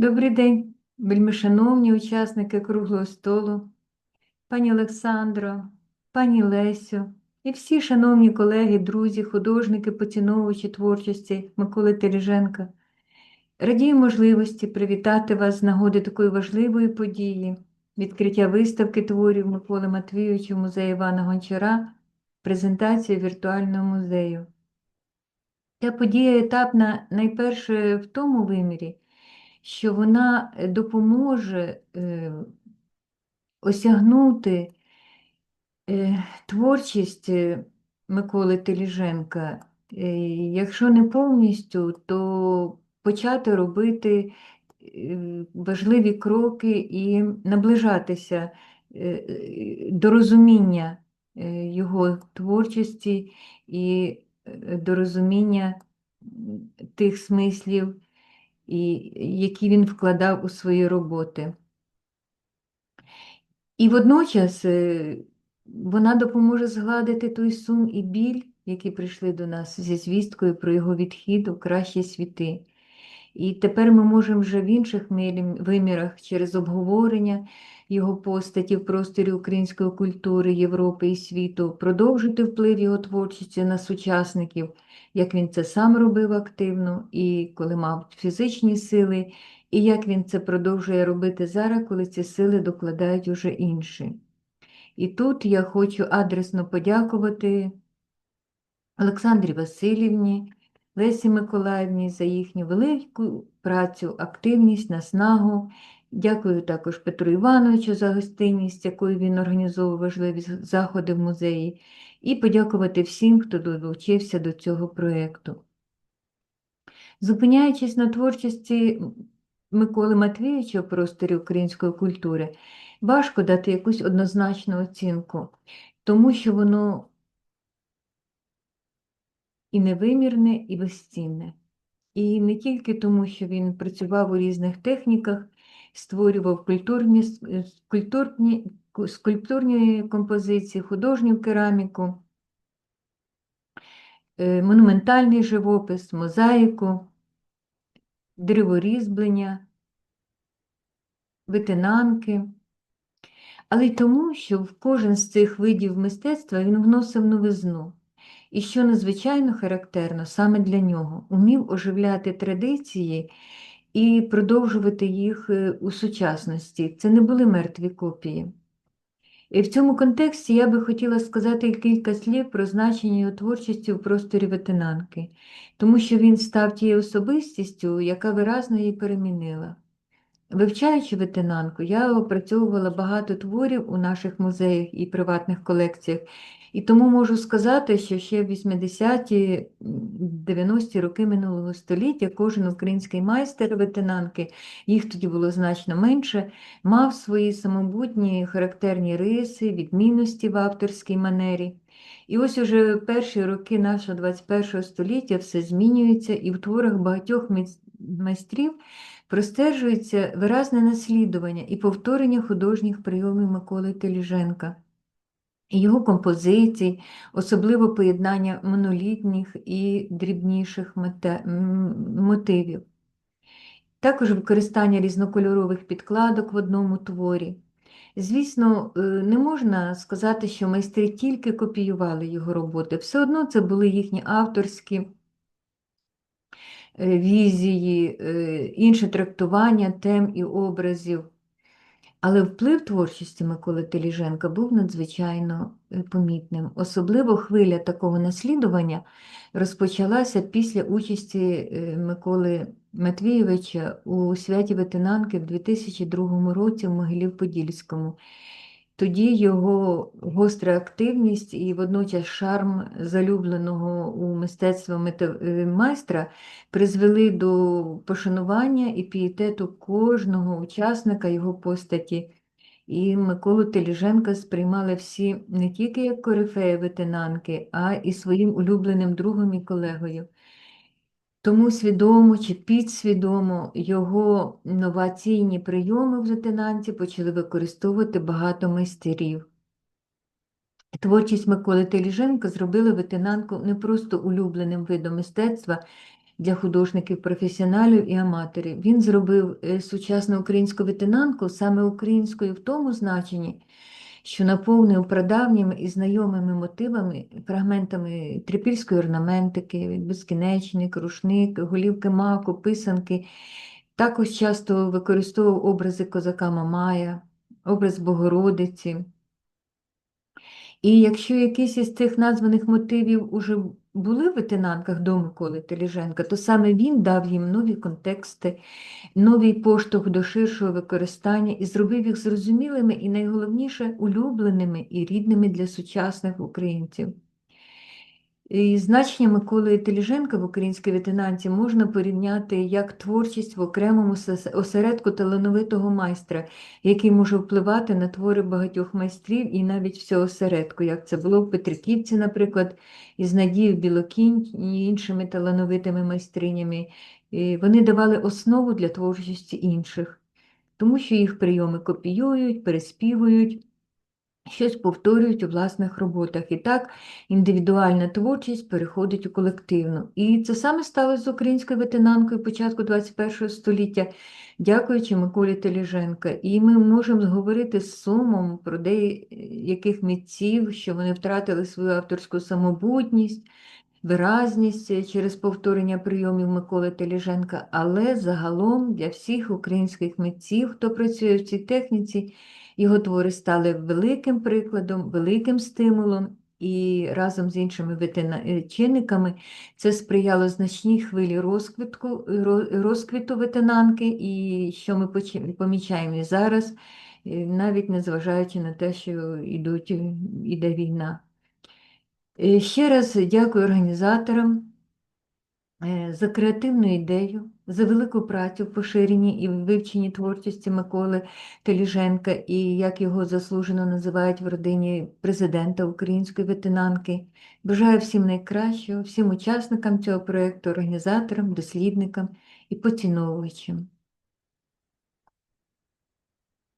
Добрий день, вельмишановні учасники круглого столу, пані Олександро, пані Лесю і всі шановні колеги, друзі, художники, поціновувачі творчості Миколи Тереженка. Радію можливості привітати вас з нагоди такої важливої події, відкриття виставки творів Миколи Матвійовича в музеї Івана Гончара, презентація віртуального музею. Ця подія етапна найперше в тому вимірі, що вона е, допоможе е, осягнути е, творчість Миколи Теліженка, якщо не повністю, то почати робити важливі кроки і наближатися до розуміння його творчості і до розуміння тих смислів, і які він вкладав у свої роботи. І водночас е, вона допоможе згладити той сум і біль, які прийшли до нас зі звісткою про його відхід у кращі світи. І тепер ми можемо вже в інших вимірах через обговорення його постаті в просторі української культури, Європи і світу продовжити вплив його творчості на сучасників, як він це сам робив активно, і коли мав фізичні сили, і як він це продовжує робити зараз, коли ці сили докладають уже інші. І тут я хочу адресно подякувати Олександрі Васильівні, Лесі Миколаївні за їхню велику працю, активність, наснагу. Дякую також Петру Івановичу за гостинність, якою він організовував важливі заходи в музеї, і подякувати всім, хто долучився до цього проєкту. Зупиняючись на творчості Миколи Матвійовича в просторі української культури, важко дати якусь однозначну оцінку, тому що воно і невимірне, і безцінне. І не тільки тому, що він працював у різних техніках, створював культурні, е, скульптурні, композиції, художню кераміку, е, монументальний живопис, мозаїку, древорізьблення, витинанки. Але й тому, що в кожен з цих видів мистецтва він вносив новизну. І що надзвичайно характерно саме для нього, умів оживляти традиції і продовжувати їх е, у сучасності. Це не були мертві копії. І в цьому контексті я би хотіла сказати кілька слів про значення його творчості у просторі ветенанки, тому що він став тією особистістю, яка виразно її перемінила. Вивчаючи ветенанку, я опрацьовувала багато творів у наших музеях і приватних колекціях, і тому можу сказати, що ще в 80-ті, 90-ті роки минулого століття кожен український майстер ветенанки, їх тоді було значно менше, мав свої самобутні характерні риси, відмінності в авторській манері. І ось уже перші роки нашого 21 століття все змінюється, і в творах багатьох майстрів простежується виразне наслідування і повторення художніх прийомів Миколи Теліженка. Його композицій, особливо поєднання монолітніх і дрібніших мотивів. Також використання різнокольорових підкладок в одному творі. Звісно, е, не можна сказати, що майстри тільки копіювали його роботи. Все одно це були їхні авторські візії, е, інше трактування тем і образів. Але вплив творчості Миколи Теліженка був надзвичайно е, помітним. Особливо хвиля такого наслідування розпочалася після участі е, Миколи Матвійовича у святі ветенанки в 2002 році в Могилів-Подільському. Тоді його гостра активність і водночас шарм залюбленого у мистецтво е, майстра призвели до пошанування і пієтету кожного учасника його постаті. І Миколу Теліженка сприймали всі не тільки як корифея ветенанки, а і своїм улюбленим другом і колегою. Тому свідомо чи підсвідомо його новаційні прийоми в лейтенанті почали використовувати багато майстерів. Творчість Миколи Теліженка зробила ветенанку не просто улюбленим видом мистецтва, для художників-професіоналів і аматорів. Він зробив е, сучасну українську ветенанку саме українською в тому значенні, що наповнив прадавніми і знайомими мотивами, фрагментами трипільської орнаментики, безкінечник, рушник, голівки маку, писанки. Також часто використовував образи козака Мамая, образ Богородиці. І якщо якийсь із цих названих мотивів уже були в ветенанках до Миколи Теліженка, то саме він дав їм нові контексти, новий поштовх до ширшого використання і зробив їх зрозумілими і найголовніше улюбленими і рідними для сучасних українців. І значення Миколи Теліженка в українській ветенанці можна порівняти як творчість в окремому осередку талановитого майстра, який може впливати на твори багатьох майстрів і навіть всього осередку, як це було в Петриківці, наприклад, із Надією Білокінь і іншими талановитими майстринями. І вони давали основу для творчості інших, тому що їх прийоми копіюють, переспівують щось повторюють у власних роботах. І так індивідуальна творчість переходить у колективну. І це саме сталося з українською ветенанкою початку ХХ століття, дякуючи Миколі Теліженка. І ми можемо говорити з сумом про деяких митців, що вони втратили свою авторську самобутність. Виразність через повторення прийомів Миколи Теліженка, але загалом для всіх українських митців, хто працює в цій техніці, його твори стали великим прикладом, великим стимулом, і разом з іншими е, чинниками це сприяло значній хвилі розквітку, розквіту ветенанки, і що ми помічаємо і зараз, е, навіть незважаючи на те, що йдуть, іде війна. Е, Ще раз дякую організаторам е, за креативну ідею, за велику працю в поширенні і вивченні творчості Миколи Теліженка і як його заслужено називають в родині президента української ветенанки. Бажаю всім найкращого, всім учасникам цього проєкту, організаторам, дослідникам і поціновувачам.